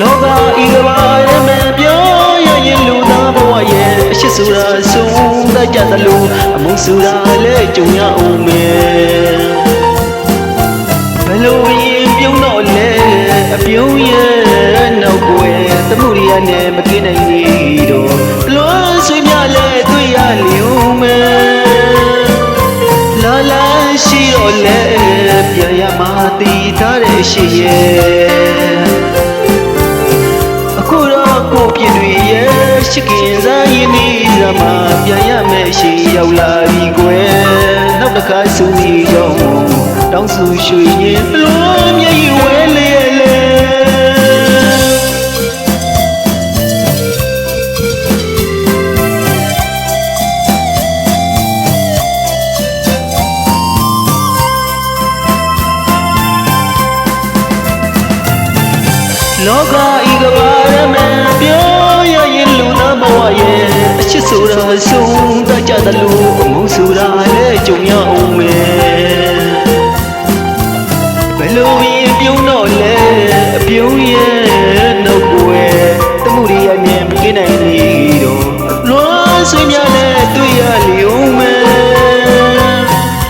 လောကဤကဘာရမပြောရရင်လူသားဘဝရဲ့အရှိဆိုတာဆုံးတတ်ကြသလိုအမှုဆိုတာလည်းကြုံရအောင်မယ်ဘလို့ရင်ပြုံးတော့လဲအပြုံးရဲ့နောက်ွယ်သမှုရိယနဲ့မကင်းနိုင်သေးတော့ဘလို့ဆွေးမြလဲတွေ့ရလျုံမယ်လာလာရှိတော့လဲပြန်ရမှာတည်ထားတဲ့ရှိရဲ့ ရှိရောက်လာပြီကွယ်နောက်တစ်ခါဆူနေတော့တောင်းဆူရွှေရင်ဘလို့မျက်ရည်ဝဲလေလေလောကဤကဘာရမပြောရရင်လူသားဘဝရဲ့အချစ်ဆိုတာဆုံးတတ်ကြ သလိုအမှုဆိုတာလည်းကြုံရအောင်မယ်ဘယ်လိုရင်ပြုံးတော့လဲအပြုံးရဲ့နောက်ွယ်တမှုရိယနဲ့မကင်းနိုင်သေးတော့လွန်ဆွေးများနဲ့တွေ့ရလျုံမယ်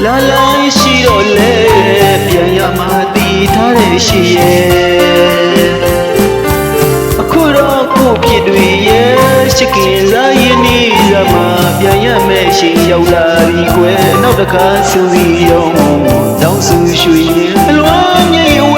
လာလာရှိတော့လဲပြန်ရမှာတည်ထားတဲ့ရှိရဲ့ တော့ကိုဖြစ်တွေရဲ့ရှိကင်စားရင်ဒီဇမှာပြန်ရမယ်ရှိရောက်လာပြီကွယ်နောက်တစ်ခါစူစီရောတောင်းဆူရွှေရင်အလွမ်းမြေဝဲ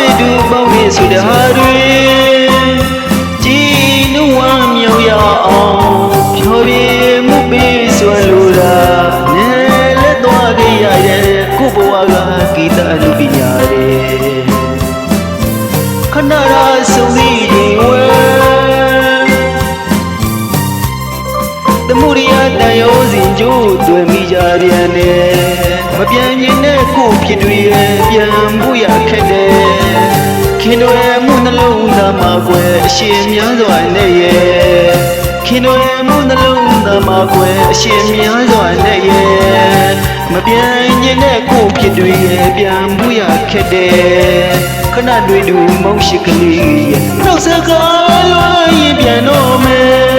အာမေဒူပေါင်းနေဆိုတဲ့ဟာတွေကြည်နုဝမ်းမြောက်ရအောင်ဖြောပြမှုပေးစွမ်းလိုတာနဲ့လက်သွားကြရရဲ့ကိုဘဝကဂီတအလူပညာတွေခဏရာဆုံးစီရင်ဝဲတမှုရိယတန်ရောစဉ်ကျိုးတွေ့မိကြပြန်တယ်မပြန်ရင်နဲ့ကိုဖြစ်တွေရဲ့ပြန်ဖို့ရခက်တယ် ခင်တို့ရဲ့မှုနှလုံးသားမှာကွယ်အရှင်များစွာနဲ့ရဲ့ခင်တို့ရဲ့မှုနှလုံးသားမှာကွယ်အရှင်များစွာနဲ့ရဲ့မပြန်ရင်နဲ့ကိုဖြစ်တွေရဲ့ပြန်ဖို့ရခက်တယ်ခဏတွေ့တူမုံရှိကလေးရဲ့နှုတ်စကားလွှမ်းရင်ပြန်တော့မယ်